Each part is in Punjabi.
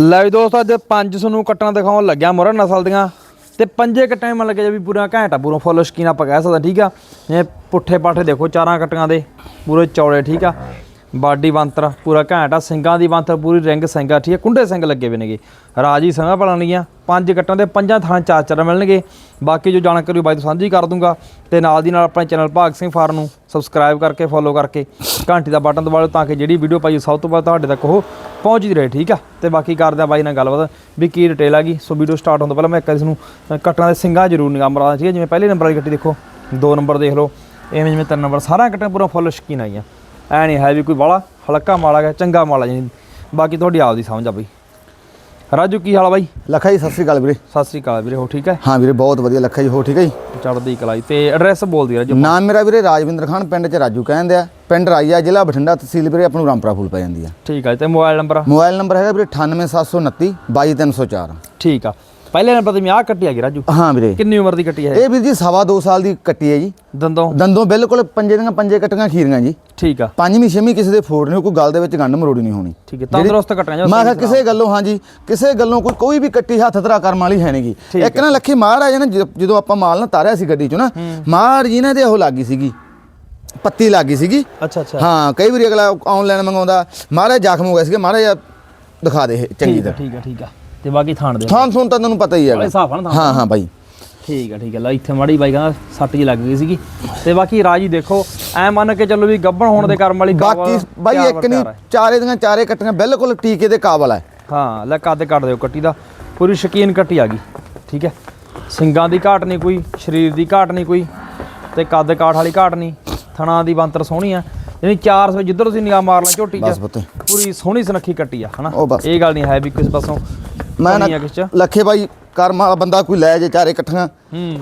ਲੈ ਵੀ ਦੋਸਤੋ, ਅੱਜ ਪੰਜ ਤੁਹਾਨੂੰ ਕੱਟਣਾ ਦਿਖਾਉਣ ਲੱਗਿਆ ਮੁਰਾ ਨਸਲ ਦੀਆਂ। ਤੇ ਪੰਜੇ ਕੱਟਾਂ ਮਨ ਲੱਗਿਆ ਵੀ ਪੂਰਾ ਘੈਂਟਾ ਪੂਰਾ ਫੁੱਲ ਸ਼ਕੀਨ ਆਪਾਂ ਕਹਿ ਸਕਦਾ ਠੀਕ ਆ? ਇਹ ਪੁੱਠੇ ਪਾਠੇ ਦੇਖੋ, ਚਾਰਾਂ ਕੱਟਾਂ ਦੇ, ਪੂਰੇ ਚੌੜੇ, ਠੀਕ ਆ? ਬਾਡੀ ਬੰਤਰ, ਪੂਰਾ ਘੈਂਟਾ ਸਿੰਘਾਂ ਦੀ ਬੰਤਰ, ਪੂਰੀ ਰਿੰਗ ਸਿੰਘਾ ਠੀਕ ਆ, ਕੁੰਡੇ ਸਿੰਘ ਲੱਗੇ ਹੋਏ ਨੇਗੇ। ਰਾਜੀ ਸਿੰਘਾਂ ਬਣਨਗੀਆਂ ਪੰਜ ਕੱਟਾਂ ਦੇ ਪੰਜਾਂ ਥਾਂ ਚਾਰ ਚਾਰ ਮਿਲਣਗੇ। ਬਾਕੀ ਜੋ ਜਾਣਕਾਰੀ ਬਾਈ ਤੋਂ ਸਾਂਝੀ ਕਰ ਦੂੰਗਾ। ਤੇ ਨਾਲ ਦੀ ਨਾਲ ਆਪਣੇ ਚੈਨਲ ਭਾਗ ਸਿੰਘ ਫਾਰਮ ਨੂੰ ਸਬਸਕ੍ਰਾਈਬ ਕਰਕੇ ਫੋਲੋ ਕਰਕੇ ਘੰਟੀ ਦਾ ਬਟਨ ਦਬਾ ਲਓ ਤਾਂ ਕਿ ਜਿਹੜੀ ਵੀਡੀਓ ਪਾਈ ਸਭ ਤੋਂ ਪਹਿਲਾਂ ਤੁਹਾਡੇ ਤੱਕ ਉਹ ਪਹੁੰਚਦੀ ਰਹੇ, ਠੀਕ ਆ? ਤੇ ਬਾਕੀ ਕਰਦੇ ਆ ਬਾਈ ਨਾਲ ਗੱਲਬਾਤ ਵੀ ਕੀ ਡਿਟੇਲ ਆ ਗਈ। ਸੋ ਵੀਡੀਓ ਸਟਾਰਟ ਹੋਣ ਤੋਂ ਪਹਿਲਾਂ ਮੈਂ ਇੱਕ ਇਸ ਨੂੰ ਕੱਟਾਂ ਦੇ ਸਿੰਘਾਂ ਜ਼ਰੂਰ ਨਿਗਾਹ ਮਰਾ ਠੀਕ ਹੈ ਜਿਵੇਂ ਪਹਿਲੇ ਨੰਬਰ ਵਾਲੀ ਕੱਟੀ ਦੇਖੋ, ਦੋ ਨੰਬਰ ਦੇਖ ਲਓ। ਐਵੇਂ ਜਿਵੇਂ ਤਿੰਨ ਨੰਬਰ ਸਾਰਾ ਕੱਟਾਂ ਪੂਰਾ ਫੁੱਲ ਸ਼ਕੀਨ ਆਈਆਂ ਐ ਨਹੀਂ ਹੈ ਵੀ ਕੋਈ ਬਾਲਾ ਹਲਕਾ ਮਾਲਾ ਗਿਆ ਚੰਗਾ ਮਾਲਾ ਜੀ ਬਾਕੀ ਤੁਹਾਡੀ ਆਪਦੀ ਸਮਝ ਆ ਬਈ। ਰਾਜੂ ਕੀ ਹਾਲ ਆ ਬਾਈ? ਲੱਖਾ ਜੀ ਸਤਿ ਸ੍ਰੀ ਅਕਾਲ ਵੀਰੇ। ਸਤਿ ਸ੍ਰੀ ਅਕਾਲ ਵੀਰੇ ਹੋ ਠੀਕ ਹੈ ਹਾਂ ਵੀਰੇ ਬਹੁਤ ਵਧੀਆ ਲੱਖਾ ਜੀ ਹੋ ਠੀਕ ਹੈ ਜੀ? ਚੜ੍ਹਦੀ ਕਲਾਈ ਤੇ ਐਡਰੈਸ ਬੋਲ ਦੀ ਰਾਜੂ ਨਾਮ ਮੇਰਾ ਵੀਰੇ ਰਾਜਵਿੰਦਰ ਖਾਨ ਪਿੰਡ ਚ ਰਾਜੂ ਕਹਿੰਦੇ ਆ ਪਿੰਡ ਰਾਈਆ ਜ਼ਿਲ੍ਹਾ ਬਠਿੰਡਾ ਤਹਿਸੀਲ ਵੀਰੇ ਆਪਾਂ ਨੂੰ ਰਾਮਪੁਰਾ ਫੂਲ ਪੈ ਜਾਂਦੀ ਆ। ਠੀਕ ਆ ਤੇ ਮੋਬਾਈਲ ਨੰਬਰ ਮੋਬਾਈਲ ਨੰਬਰ ਹੈਗਾ ਵੀਰੇ 98729 22304 ਠੀਕ ਆ। ਪਹਿਲੇ ਨੰਬਰ ਤੇ ਮੈਂ ਆ ਕੱਟੀ ਆ ਗਈ ਰਾਜੂ। ਹਾਂ ਵੀਰੇ। ਕਿੰਨੀ ਉਮਰ ਦੀ ਕੱਟੀ ਹੈ ਇਹ? ਵੀਰ ਜੀ ਸਵਾ ਦੋ ਸਾਲ ਦੀ ਕੱਟੀ ਹੈ ਜੀ। ਦੰਦੋਂ? ਦੰਦੋਂ ਬਿਲਕੁਲ ਪੰਜੇ ਦੀਆਂ ਪੰਜੇ ਕੱਟੀਆਂ ਖੀਰੀਆਂ ਜੀ। ਠੀਕ ਆ। ਪੰਜਵੀਂ ਛੇਵੀਂ ਕਿਸੇ ਦੇ ਫੋੜ ਨਹੀਂ ਕੋਈ ਗੱਲ ਦੇ ਵਿੱਚ ਗੰਢ ਮਰੋੜੀ ਨਹੀਂ ਹੋਣੀ। ਠੀਕ ਹੈ ਤੰਦਰੁਸਤ ਕੱਟਣਾ ਜੋ ਮੈਂ ਕਿਹਾ ਕਿਸੇ ਗੱਲੋਂ ਹਾਂਜੀ ਕਿਸੇ ਗੱਲੋਂ ਕੋਈ ਕੋਈ ਵੀ ਕੱਟੀ ਹੱਥ ਧਰਾ ਕਰਮ ਵਾਲੀ ਹੈ ਨਹੀਂਗੀ ਇੱਕ ਨਾ ਲੱਖੀ ਮਾਰ ਆ ਨਾ ਜਦੋਂ- ਆਪਾਂ ਮਾਲ ਨਾ ਤਾਰਿਆ ਸੀ ਗੱਡੀ ਚੋਂ ਨਾ ਮਾਰ ਜੀ ਨਾ ਦੇ ਉਹ ਲੱਗੀ ਸੀਗੀ। ਪੱਤੀ ਲੱਗੀ ਸੀਗੀ। ਅੱਛਾ ਅੱਛਾ। ਹਾਂ ਕਈ ਵਾਰੀ ਅਗਲਾ ਆਨਲਾਈਨ ਮੰਗਾਉਂਦਾ। ਮਹਾਰਾਜ ਜ਼ਖਮ ਹੋ ਗਿਆ ਸੀਗਾ ਮਹਾਰਾਜ ਦਿਖਾ ਦੇ ਚੰਗੀ ਤਰ੍ਹਾਂ। ਠੀਕ ਆ ਠੀਕ ਆ। ਤੇ ਬਾਕੀ ਥਾਣ ਦੇ ਥਾਂ ਥੂਣ ਤਾਂ ਤੈਨੂੰ ਪਤਾ ਹੀ ਹੈਗਾ। ਸਾਫ਼ ਹਾਂ ਹਾਂ ਬਾਈ। ਠੀਕ ਆ ਠੀਕ ਆ। ਲੈ ਇੱਥੇ ਮਾੜੀ ਬਾਈ ਕਹਿੰਦਾ ਸੱਟ ਜੀ ਲੱਗ ਗਈ ਸੀਗੀ। ਤੇ ਬਾਕੀ ਰਾਜੀ ਦੇਖੋ ਐ ਮੰਨ ਕੇ ਚੱਲੋ ਵੀ ਗੱਬਣ ਹੋਣ ਦੇ ਕਰਮ ਵਾਲੀ ਬਾਕੀ ਬਾਈ ਇੱਕ ਨਹੀਂ ਹੈ। ਚਾਰੇ ਦੀਆਂ ਚਾਰੇ ਕੱਟੀਆਂ ਬਿਲਕੁਲ ਟੀਕੇ ਦੇ ਕਾਬਲ ਹੈ ਹਾਂ ਲੈ ਕੱਦ ਕੱਟ ਦਿਓ ਕੱਟੀ ਦਾ। ਪੂਰੀ ਸ਼ਕੀਨ ਕੱਟੀ ਆ ਗਈ। ਠੀਕ ਹੈ ਸਿੰਗਾਂ ਦੀ ਘਾਟ ਨਹੀਂ ਕੋਈ ਸਰੀਰ ਦੀ ਘਾਟ ਨਹੀਂ ਕੋਈ ਤੇ ਕੱਦ ਕਾਠ ਵਾਲੀ ਘਾਟ ਨਹੀਂ। ਥਣਾ ਦੀ ਬੰਤਰ ਸੋਹਣੀ ਆ। ਯਾਨੀ 400 ਜਿੱਧਰ ਤੁਸੀਂ ਨਿਗਾਹ ਮਾਰ ਲੈ ਝੋਟੀ ਚ ਪੂਰੀ ਸੋਹਣੀ ਸੁਨੱਖੀ ਕੱਟੀ ਆ ਹਨਾ। ਇਹ ਗੱਲ ਨਹੀਂ ਹੈ ਵੀ ਕਿਸ ਪਾਸੋਂ ਮੈਂ ਕਮੀ ਆ ਨਾ ਕਿਸ ਚ? ਲੱਖੇ ਬਾਈ ਕਰਮ ਵਾਲਾ ਬੰਦਾ ਕੋਈ ਲੈ ਜੇ ਚਾਰੇ ਇਕੱਠੀਆਂ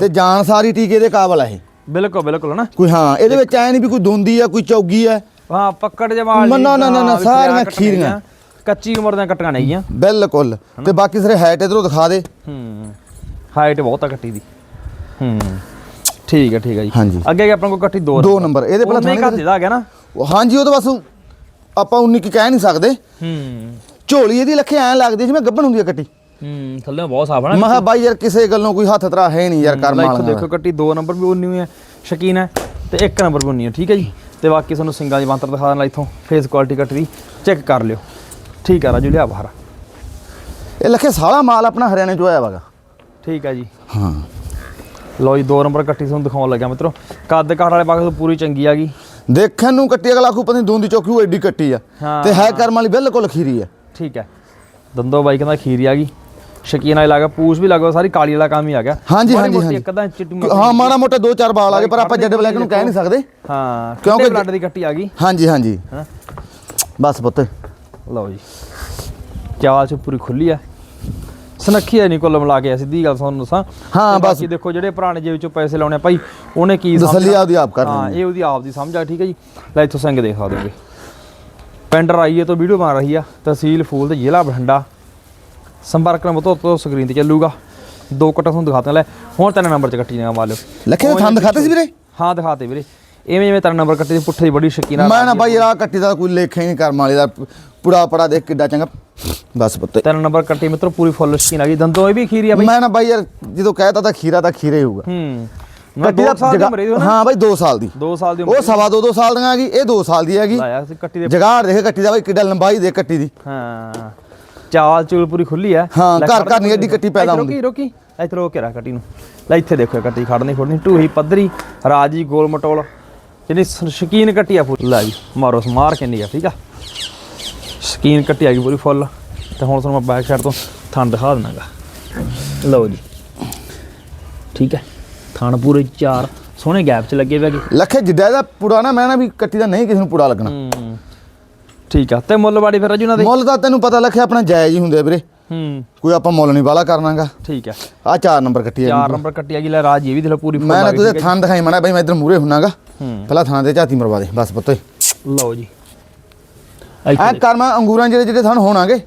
ਤੇ ਜਾਨ ਸਾਰੀ ਟੀਕੇ ਦੇ ਕਾਬਲ ਹੈ ਇਹ। ਬਿਲਕੁਲ ਬਿਲਕੁਲ ਹਨਾ ਕੋਈ ਹਾਂ ਇਹਦੇ ਵਿੱਚ ਐ ਨਹੀਂ ਵੀ ਕੋਈ ਦੁੰਦੀ ਆ ਕੋਈ ਚੌਗੀ ਆ। ਹਾਂ ਪੱਕੜ ਜਵਾਲ ਨਾ, ਨਾ, ਨਾ, ਨਾ, ਨਾ, ਸਾਰੀਆਂ ਖੀਰੀਆਂ। ਕੱਚੀ ਉਮਰ ਦੀਆਂ ਕੱਟੀਆਂ ਨਹੀਂ ਆ ਬਿਲਕੁਲ। ਤੇ ਬਾਕੀ ਸਾਰੇ ਹਾਈਟ ਇਧਰੋਂ ਦਿਖਾ ਦੇ। ਹੂੰ ਹਾਈਟ ਬਹੁਤ ਆ ਕੱਟੀ ਦੀ। ਹੂੰ ਠੀਕ ਹੈ ਠੀਕ ਹੈ ਜੀ। ਹਾਂਜੀ। ਅੱਗੇ ਆਪਣੇ ਕੋਲ ਕੱਟੀ ਦੋ ਦੋ ਨੰਬਰ ਇਹਦੇ ਪਹਿਲਾਂ ਥਾਣੇ ਘੱਟ ਦਾ ਗਿਆ ਨਾ? ਹਾਂਜੀ ਉਹ ਤਾਂ ਬਸ ਆਪਾਂ 19 ਕੀ ਕਹਿ ਨਹੀਂ ਸਕਦੇ। ਹੂੰ। ਝੋਲੀ ਇਹਦੀ ਲੱਖੇ ਐ ਲੱਗਦੀ ਜਿਵੇਂ ਗੱਬਣ ਹੁੰਦੀ ਆ ਕੱਟੀ। ਹੂੰ ਥੱਲੇ ਬਹੁਤ ਸਾਫ਼ ਹੈ ਮੈਂ ਕਿਹਾ ਬਾਈ ਯਾਰ ਕਿਸੇ ਗੱਲੋਂ ਕੋਈ ਹੱਥ ਤਰਾ ਹੈ ਨਹੀਂ ਯਾਰ ਕਰਮ ਦੇਖੋ ਦੇਖੋ ਕੱਟੀ ਦੋ ਨੰਬਰ ਵੀ ਉਨੀ ਹੋਈ ਹੈ ਸ਼ਕੀਨ ਹੈ ਤੇ ਇੱਕ ਨੰਬਰ ਵੀ ਉਨੀ ਹੈ ਠੀਕ ਹੈ ਜੀ? ਤੇ ਬਾਕੀ ਤੁਹਾਨੂੰ ਸਿੰਗਾਂ ਦੀ ਬੰਤਰ ਦਿਖਾ ਦੇਣਾ ਇੱਥੋਂ ਫੇਸ ਕੁਆਲਿਟੀ ਕੱਟੀ ਦੀ ਚੈੱਕ ਕਰ ਲਿਓ। ਠੀਕ ਆ ਰਾਜੂ ਲਿਆ ਬਾਹਰ। ਇਹ ਲੱਖੇ ਸਾਲਾ ਮਾਲ ਆਪਣਾ ਹਰਿਆਣੇ ਚੋਂ ਆਇਆ ਵਾਗਾ ਠੀਕ ਹੈ ਜੀ। ਹਾਂ। ਲਓ ਜੀ ਦੋ ਨੰਬਰ ਕੱਟੀ ਤੁਹਾਨੂੰ ਦਿਖਾਉਣ ਲੱਗਿਆ ਮਿੱਤਰੋ। ਕੱਦ ਕਾਠ ਵਾਲੇ ਪਾਸੇ ਪੂਰੀ ਚੰਗੀ ਆ ਗਈ। ਦੇਖਣ ਨੂੰ ਕੱਟੀ ਅਗਲਾ ਖੂ ਪਤਾ ਨਹੀਂ ਦੂੰਦੀ ਚੌਕੀ ਉਹ ਐਡੀ ਕੱਟੀ ਆ। ਤੇ ਹੈ ਕਰਮ ਵਾਲੀ ਬਿਲਕੁਲ ਖੀਰੀ ਆ। ਠੀਕ ਹੈ। ਦੰਦੋ ਬਾਈ ਕਹਿੰਦਾ ਖੀਰੀ ਆ ਗਈ। ਸ਼ਕੀਨ ਵਾਲੀ ਲੱਗਾ ਪੂਛ ਵੀ ਲੱਗਾ ਸਾਰੀ ਕਾਲੀ ਵਾਲਾ ਕੰਮ ਹੀ ਆ ਗਿਆ। ਹਾਂਜੀ, ਹਾਂਜੀ, ਹਾਂਜੀ। ਇੱਕ ਅੱਧਾ ਹਾਂ ਮਾੜਾ ਮੋਟਾ ਦੋ ਚਾਰ ਬਾਲ ਆ ਗਏ ਪਰ ਆਪਾਂ ਜੱਡ ਬਲੈਕ ਨੂੰ ਕਹਿ ਨਹੀਂ ਸਕਦੇ। ਹਾਂ ਕਿਉਂਕਿ ਬਲੱਡ ਦੀ ਕੱਟੀ ਆ ਗਈ। ਹਾਂਜੀ ਹਾਂਜੀ। ਬਸ ਪੁੱਤ। ਲਓ ਜੀ। ਚਾਲ ਚ ਪੂਰੀ ਖੁੱਲੀ ਆ। ਸਨੱਖੀ ਆ ਨਹੀਂ ਕੁੱਲ ਮਿਲਾ ਕੇ ਸਿੱਧੀ ਗੱਲ ਤੁਹਾਨੂੰ ਦੱਸਾਂ। ਹਾਂ, ਬਸ। ਬਾਕੀ ਦੇਖੋ ਜਿਹੜੇ ਪੁਰਾਣੇ ਜੇਬ ਚੋਂ ਪੈਸੇ ਲਾਉਣੇ ਭਾਈ ਉਹਨੇ ਕੀ ਤਸੱਲੀ ਸਮਝਣਾ? ਆਪਦੀ ਆਪ ਕਰ ਹਾਂ ਇਹ ਉਹਦੀ ਆਪ ਦੀ ਸਮਝ ਆ ਠੀਕ ਹੈ ਜੀ। ਲੈ ਇੱਥੋਂ ਸਿੰਘ ਦੇਖ ਸਕਦੇ ਹੋਗੇ ਪਿੰਡ ਰਾਈਏ ਤੋਂ ਵੀਡੀਓ ਬਣ ਰਹੀ ਆ ਤਹਿਸੀਲ ਫੂਲ ਤੇ ਜ਼ਿਲ੍ਹਾ ਬਠਿੰਡਾ। ਸੰਪਰਕ ਨੰਬਰ ਤੋਂ ਤੋਂ ਸਕਰੀਨ ਤੇ ਚੱਲੂਗਾ। ਦੋ ਕਟਾ ਤੁਹਾਨੂੰ ਦਿਖਾਤਾ ਲੈ ਹੁਣ ਤਿੰਨ ਨੰਬਰ ਚ ਕੱਟੀ ਨਾ ਮਾਰ ਲਿਓ ਲੱਖੇ ਦੇ ਥੰਦ ਖਾਤੇ ਸੀ ਵੀਰੇ? ਹਾਂ ਦਿਖਾਤੇ ਵੀਰੇ। ਇਵੇਂ ਜਿਵੇਂ ਤਿੰਨ ਨੰਬਰ ਕੱਟੀ ਦੀ ਪੁੱਠੇ ਦੀ ਬੜੀ ਸ਼ਕੀਨ ਆ ਮੈਂ ਨਾ ਬਾਈ ਆਹ ਕੱਟੀ ਦਾ ਕੋਈ ਲੇਖਾ ਹੀ ਨਹੀਂ ਕਰਮ ਵਾਲੇ ਦਾ। ਪੁੜਾ ਪੜਾ ਦੇਖ ਕਿੱਡਾ ਚੰਗਾ। ਬਸ ਪੁੱਤ। ਤਿੰਨ ਨੰਬਰ ਕੱਟੀ ਮਿੱਤਰੋ ਪੂਰੀ ਫੁੱਲ ਸ਼ਕੀਨ ਆ ਗਈ। ਦੰਦੋਂ ਇਹ ਵੀ ਖੀਰੀ ਆ ਬਈ। ਮੈਂ ਨਾ ਬਾਈ ਯਾਰ ਜਦੋਂ ਕਹਿਤਾ ਤਾਂ ਖੀਰਾ ਤਾਂ ਖੀਰਾ ਹੋਊਗਾ। ਹੂੰ। ਕੱਟੀ ਦੋ ਦਾ ਸਾਲ ਦੀ ਜਗਾ- ਉਮਰ ਇਹਦੀ ਹਾਂ ਬਾਈ 2 ਸਾਲ ਦੀ। 2 ਸਾਲ ਦੀ ਉਹ ਸਵਾ ਦੋ ਦੋ ਸਾਲ ਦੀਆਂ ਹੈਗੀ ਇਹ 2 ਸਾਲ ਦੀ ਹੈਗੀ। ਲਾਇਆ ਸੀ ਕੱਟੀ ਦੇ ਜਗਾੜ ਦੇਖ ਕੱਟੀ ਦਾ ਬਾਈ ਕਿੱਡਾ ਲੰਬਾਈ ਦੇ ਕੱਟੀ ਦੀ। ਹਾਂ। ਚਾਲ ਚੂਲ ਪੂਰੀ ਖੁੱਲੀ ਆ ਹਾਂ, ਘਰ- ਘਰ ਨੀ ਐਡੀ ਕੱਟੀ ਪੈਦਾ ਹੁੰਦੀ। ਰੋਕੀ ਰੋਕੀ। ਇੱਥੇ ਰੋਕ ਕੇ ਰੱਖ ਕੱਟੀ ਨੂੰ। ਲੈ ਇੱਥੇ ਦੇਖੋ ਕੱਟੀ ਖੜਨੀ ਖੜਨੀ ਢੂਹੀ ਪੱਧਰੀ ਰਾਜੀ ਗੋਲ ਮਟੋਲ। ਜਿਹੜੀ ਸ਼ਕੀਨ ਕੱਟੀ ਆ ਪੂਰੀ। ਲੈ ਜੀ ਮਾਰੋ ਸਮਾਰ ਕੇ ਨਹੀਂ ਆ ਠੀਕ ਆ? ਸ਼ਕੀਨ ਕੱਟੀ ਆ ਗਈ ਪੂਰੀ ਫੁੱਲ। ਤੇ ਹੁਣ ਤੁਹਾਨੂੰ ਮੈਂ ਬੈਕ ਸਾਈਡ ਤੋਂ ਥਣ ਦਿਖਾ ਦਿੰਨਾਗਾ। ਲਓ ਜੀ। ਠੀਕ ਹੈ ਥਣ ਪੂਰੇ ਚਾਰ ਸੋਹਣੇ ਗੈਪ 'ਚ ਲੱਗੇ ਹੋਏ ਲੱਖੇ ਜਿੱਡਾ ਦਾ ਨਾ ਮੈਂ ਨਾ ਵੀ ਕੱਟੀ ਦਾ ਨਹੀਂ ਕਿਸੇ ਨੂੰ ਪੁੜਾ ਲੱਗਣਾ। ਹੂੰ। ਠੀਕ ਆ ਤੇ ਮੁੱਲ ਬਾੜੀ ਫਿਰ ਰਾਜੂ ਇਹਨਾਂ ਦੇ? ਮੁੱਲ ਤਾਂ ਤੈਨੂੰ ਪਤਾ ਲੱਖੇ ਆਪਣਾ ਜਾਇਜ਼ ਹੀ ਹੁੰਦੇ ਆ ਵੀਰੇ। ਹੂੰ। ਕੋਈ ਆਪਾਂ ਮੁੱਲ ਨਹੀਂ ਵਾਲਾ ਕਰਨਾਗਾ। ਠੀਕ ਹੈ ਆ ਚਾਰ ਨੰਬਰ ਕੱਟੀ ਚਾਰ ਹੈ ਨੰਬਰ ਕੱਟੀ ਆ ਗਈ ਲੈ ਰਾਜ ਇਹ ਵੀ ਦੇਖੋ ਪੂਰੀ ਮੈਂ ਨਾ ਤੁझे ਥਾਂ ਦਿਖਾਈ ਮਣਾ ਬਾਈ ਮੈਂ ਇਧਰ ਮੂਰੇ ਹੁੰਨਾਗਾ। ਪਹਿਲਾਂ ਥਾਂ ਦੇ ਝਾਤੀ ਮਰਵਾ ਦੇ ਬਸ ਪੁੱਤ ਲਓ ਜੀ। ਐ ਕਰ ਮੈਂ ਅੰਗੂਰਾਂ ਜਿਹੜੇ ਜਿਹੜੇ ਥਣ ਹੋਣਾਗੇ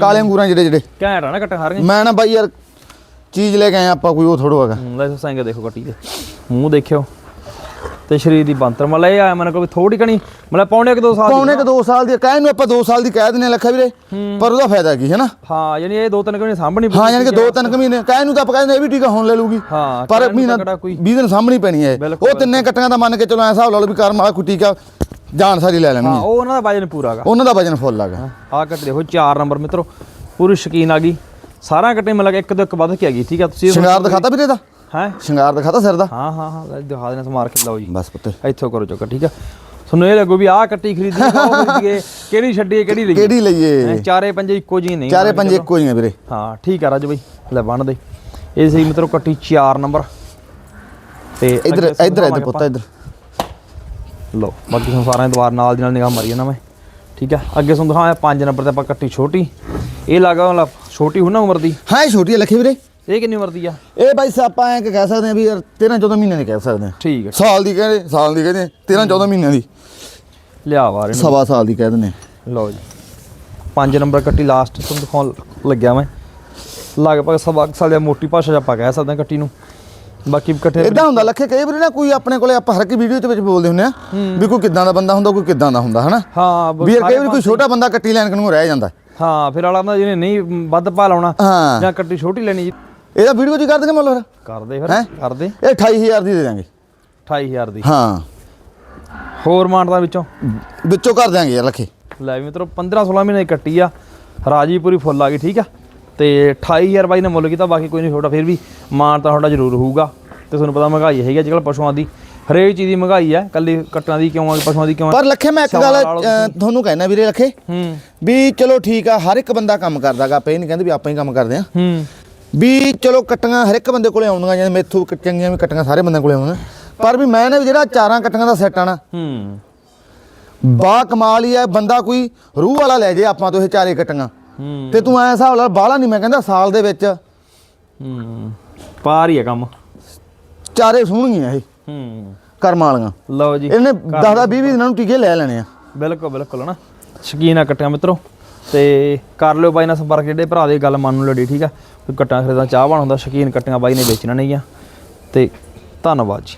ਕਾਲੇ ਅੰਗੂਰਾਂ ਜਿਹੜੇ ਜਿਹੜੇ ਘੈਂਟ ਆ ਨਾ ਕੱਟਾ ਹਾਰ ਗਏ ਮੈਂ ਨਾ ਬਾਈ ਯਾਰ ਚੀਜ਼ ਲੈ ਕੇ ਆਇਆ ਆਪਾਂ ਕੋਈ ਉਹ ਥੋੜੋ ਹੈਗਾ। ਲੈ ਸੰਗ ਦੇਖੋ ਕੱਟੀ ਦੇ। ਮੂੰਹ ਦੇਖਿਓ। ਤੇ ਸਰੀਰ ਦੀ ਬੰਤਰ ਮਤਲਬ ਇਹ ਆ ਮਨ ਕੋਲ ਥੋੜੀ ਕਣੀ ਮਤਲਬ ਪੌਣੇ ਕਿ 2 ਸਾਲ ਪੌਣੇ ਕ 2 ਸਾਲ ਦੀ ਕਹਿ ਨੂੰ ਆਪਾਂ 2 ਸਾਲ ਦੀ ਕਹਿ ਹਾਂ ਲੱਖਾ ਵੀਰੇ ਪਰ ਉਹਦਾ ਫਾਇਦਾ ਕੀ ਹੈ ਨਾ ਹਾਂ ਯਾਨੀ ਇਹ ਦੋ ਤਿੰਨ ਕਣੀ ਸਾਂਭਣੀ ਹਾਂ ਯਾਨੀ ਕਿ 2-3 ਮਹੀਨੇ ਕਹਿ ਨੂੰ। ਤਾਂ ਆਪਾਂ ਕਹਿੰਦੇ ਇਹ ਵੀ ਟੀਕਾ ਹੁਣ ਲੈ ਲੂਗੀ ਹਾਂ ਪਰ ਕਹਿਣ ਮਹੀਨਾ ਤਾਂ ਕਿਹੜਾ ਕੋਈ 20 ਦਿਨ ਸਾਹਮਣੀ ਪੈਣੀ ਹੈ। ਉਹ ਤਿੰਨੇ ਕੱਟੀਆਂ ਦਾ ਮੰਨ ਕੇ ਚਲੋ ਐ ਹਿਸਾਬ ਲਾ ਲਓ ਵੀ ਕਰਮ ਵਾਲਾ ਕੋਈ ਟੀਕਾ ਜਾਨ ਸਾਰੀ ਲੈ ਹਾਂ ਲੈਣਗੇ ਉਹ ਉਹਨਾਂ ਦਾ ਵਜਨ ਪੂਰਾ ਹੈਗਾ। ਉਹਨਾਂ ਦਾ ਵਜਨ ਫੁੱਲ ਹੈਗਾ। ਆਹ ਕੱਟ ਦੇਖੋ 4 ਨੰਬਰ ਮਿੱਤਰੋ ਪੂਰੀ ਸ਼ਕੀਨ ਆ ਗਈ। ਸਾਰਾ ਕੱਟੇ ਮਤਲਬ ਇੱਕ ਤੋਂ ਇੱਕ ਵੱਧ ਕੇ ਆ ਗਈ ਠੀਕ ਆ? ਤੁਸੀਂ ਸ਼ਿੰਗਾਰ ਦਿਖਾਤਾ ਵੀਰੇ ਦਾ? ਹੈ? ਸ਼ਿੰਗਾਰ ਦਿਖਾਤਾ ਸਿਰ ਦਾ? ਹਾਂ ਹਾਂ ਹਾਂ ਲੈ ਦਿਖਾ ਦੇਣਾ ਸਮਾਰ ਕੇ ਲਓ ਜੀ। ਬਸ ਪੁੱਤ। ਇੱਥੋਂ ਕਰੋ ਚੁੱਕਾ ਠੀਕ ਆ? ਤੁਹਾਨੂੰ ਇਹ ਲੱਗੂ ਵੀ ਆਹ ਕੱਟੀ ਖਰੀਦੀ ਉਹ ਖਰੀਦੀਏ ਕਿਹੜੀ ਛੱਡੀਏ ਕਿਹੜੀ ਲਈਏ ਕਿਹੜੀ ਲਈਏ ਚਾਰੇ ਪੰਜੇ ਇੱਕੋ ਜਿਹੀ ਨਹੀਂ ਚਾਰੇ ਪੰਜ ਇੱਕੋ ਹੀ ਆ ਵੀਰੇ। ਹਾਂ ਠੀਕ ਆ ਰਾਜੂ ਬਈ ਲੈ ਬੰਨ ਦੇ। ਇਹ ਸੀ ਮਿੱਤਰੋ ਕੱਟੀ 4 ਨੰਬਰ। ਤੇ ਇੱਧਰ ਇੱਧਰ ਇੱਧਰ ਪੁੱਤ ਇੱਧਰ। ਲਓ ਬਾਕੀ ਸਾਰਿਆਂ ਦੇ ਦੁਆਰ ਨਾਲ ਦੀ ਨਾਲ ਨਿਗਾਹ ਮਾਰੀ ਜਾਣਾ ਮੈਂ। ਠੀਕ ਆ ਅੱਗੇ ਤੁਹਾਨੂੰ ਦਿਖਾਇਆ 5 ਨੰਬਰ ਤੇ ਆਪਾਂ ਕੱਟੀ ਛੋਟੀ। ਇਹ ਲੱਗਾ ਮਤਲਬ ਛੋਟੀ ਹੋ ਨਾ ਉਮਰ ਦੀ? ਹਾਂ ਇਹ ਛੋਟੀ ਹੈ ਲੱਖੇ ਵੀਰੇ। ਇਹ ਕਿੰਨੀ ਉਮਰ ਦੀ ਆ? ਇਹ ਬਾਈ ਆਪਾਂ ਐ ਕਹਿ ਸਕਦੇ ਆ ਵੀ 13 14 ਮਹੀਨੇ ਦੀ ਕਹਿ ਸਕਦੇ ਆ ਠੀਕ ਹੈ ਸਾਲ ਦੀ ਕਹਿੰਦੇ ਸਾਲ ਦੀ ਕਹਿੰਦੇ 13 14 ਮਹੀਨਿਆਂ ਦੀ। ਲਿਆ ਵਾਰ ਇਹਨੂੰ। ਸਵਾ ਸਾਲ ਦੀ ਕਹਿ ਦਿੰਦੇ ਲਓ ਜੀ। 5 ਨੰਬਰ ਕੱਟੀ ਲਾਸਟ ਤੁਹਾਨੂੰ ਦਿਖਾਉਣ ਲੱਗਿਆ ਮੈਂ। ਲਗਭਗ ਸਵਾ ਸਾਲ ਦੀ ਮੋਟੀ ਭਾਸ਼ਾ 'ਚ ਆਪਾਂ ਕਹਿ ਸਕਦੇ ਹਾਂ ਕੱਟੀ ਨੂੰ। ਬਾਕੀ ਇਕੱਠੇ ਇਦਾਂ ਹੁੰਦਾ ਲੱਖੇ ਕਈ ਵਾਰੀ ਨਾ ਕੋਈ ਆਪਣੇ ਕੋਲੇ ਆਪਾਂ ਹਰ ਇੱਕ ਵੀਡੀਓ ਦੇ ਵਿੱਚ ਬੋਲਦੇ ਹੁੰਦੇ ਆ ਵੀ ਕੋਈ ਕਿੱਦਾਂ ਦਾ ਬੰਦਾ ਹੁੰਦਾ ਕੋਈ ਕਿੱਦਾਂ ਦਾ ਹੁੰਦਾ ਹਨਾ? ਹਾਂ ਵੀ ਕਈ ਵਾਰੀ ਕੋਈ ਛੋਟਾ ਬੰਦਾ ਕੱਟੀ ਲੈਣ ਨੂੰ ਰਹਿ ਜਾਂਦਾ। ਹਾਂ ਫਿਰ ਵਾਲਾ ਬੰਦਾ ਜਿਹਨੇ ਨਹੀਂ ਵੱਧ ਪਾ ਲਾਉਣਾ ਹਾਂ। ਜਾਂ ਕੱਟੀ ਛੋਟੀ ਲੈਣੀ। ਜੀ ਇਹਦਾ ਵੀਡੀਓ ਜੀ ਕਰ ਦੇਗੇ ਮੁੱਲ ਫਿਰ? ਕਰਦੇ ਫਿਰ ਹੈਂ? ਕਰਦੇ। ਇਹ 28000 ਦੀ ਦੇ ਦਾਂਗੇ 28000 ਦੀ। ਹਾਂ। ਹੋਰ ਮਾਨਤਾ ਵਿੱਚੋਂ? ਵਿੱਚੋਂ ਕਰ ਦਿਆਂਗੇ ਯਾਰ ਲੱਖੇ। ਲੈ ਵੀ ਮਿੱਤਰੋ 15 16 ਮਹੀਨੇ ਦੀ ਕੱਟੀ ਆ। ਰਾਜੀ ਪੂਰੀ ਫੁੱਲ ਆ ਗਈ ਠੀਕ ਆ? ਤੇ 28000 ਬਾਈ ਨੇ ਮੁੱਲ ਕੀਤਾ ਬਾਕੀ ਕੋਈ ਨਹੀਂ ਛੋਟਾ ਫਿਰ ਵੀ ਮਾਨ ਤਾਂ ਤੁਹਾਡਾ ਜ਼ਰੂਰ ਹੋਊਗਾ। ਤੇ ਤੁਹਾਨੂੰ ਪਤਾ ਮਹਿੰਗਾਈ ਹੈਗੀ ਅੱਜ ਕੱਲ੍ਹ ਪਸ਼ੂਆਂ ਦੀ। ਹਰੇਕ ਚੀਜ਼ ਦੀ ਮਹਿੰਗਾਈ ਆ ਕੱਲੀ ਕੱਟਾਂ ਦੀ ਕਿਉਂ ਆ ਪਸ਼ੂਆਂ ਦੀ ਕਿਉਂ ਆ? ਪਰ ਲੱਖੇ ਮੈਂ ਇੱਕ ਗੱਲ ਤੁਹਾਨੂੰ ਕਹਿਣਾ ਵੀਰੇ ਲੱਖੇ ਹੂੰ। ਵੀ ਚਲੋ ਠੀਕ ਆ ਹਰ ਇੱਕ ਬੰਦਾ ਕੰਮ ਕਰਦਾਗਾ ਆਪਾਂ ਨਹੀਂ ਕਹਿੰਦੇ ਵੀ ਆਪਾਂ ਹੀ ਕੰਮ ਕਰਦੇ ਆ। ਹੂੰ। ਵੀ ਚਲੋ ਕੱਟੀਆਂ ਹਰ ਇੱਕ ਬੰਦੇ ਕੋਲੇ ਆਉਂਦੀਆਂ ਜਿਵੇਂ ਮੈਥੋਂ ਚੰਗੀਆਂ ਵੀ ਕੱਟੀਆਂ ਸਾਰੇ ਬੰਦਿਆਂ ਕੋਲੇ ਆਉਂਦੀਆਂ ਪਰ ਵੀ ਮੈਂ ਨਾ ਜਿਹੜਾ ਚਾਰਾਂ ਕੱਟੀਆਂ ਦਾ ਸੈੱਟ ਆਣਾ ਹੂੰ। ਬਾ ਕਮਾਲ ਹੀ ਹੈ ਬੰਦਾ ਕੋਈ ਰੂਹ ਵਾਲਾ ਲੈ ਜੇ ਆਪਾਂ ਤੋਂ ਇਹ ਚਾਰੇ ਕੱਟੀਆਂ ਤੇ ਤੂੰ ਐ ਹਿਸਾਬ ਲਾ ਬਾਹਲਾ ਨਹੀਂ ਮੈਂ ਕਹਿੰਦਾ ਸਾਲ ਦੇ ਵਿੱਚ ਹੂੰ। ਪਾਰ ਹੀ ਆ ਕੰਮ। ਚਾਰੇ ਸੋਹਣਗੀਆਂ ਇਹ। ਹੂੰ। ਕਰਮਾਂ ਵਾਲੀਆਂ। ਲਓ ਜੀ ਇਹਨੇ 10 10 20 20 ਦਿਨਾਂ ਨੂੰ ਟੀਕੇ ਲੈ ਲੈਣੇ ਆ। ਬਿਲਕੁਲ ਬਿਲਕੁਲ ਨਾ ਸ਼ਕੀਨ ਆ ਕੱਟਿਆ ਮਿੱਤਰੋ। ਤੇ ਕਰ ਲਿਓ ਬਾਈ ਨਾਲ ਸੰਪਰਕ ਜਿਹੜੇ ਭਰਾ ਦੀ ਗੱਲ ਮੰਨ ਲੜੀ ਠੀਕ ਆ? ਕੋਈ ਕੱਟਾਂ ਖਰੀਦਣਾ ਚਾਹਵਾਨ ਹੁੰਦਾ ਸ਼ਕੀਨ ਕੱਟੀਆਂ ਬਾਈ ਨੇ ਵੇਚਣਾ ਨਹੀਂ ਆ। ਤੇ ਧੰਨਵਾਦ ਜੀ।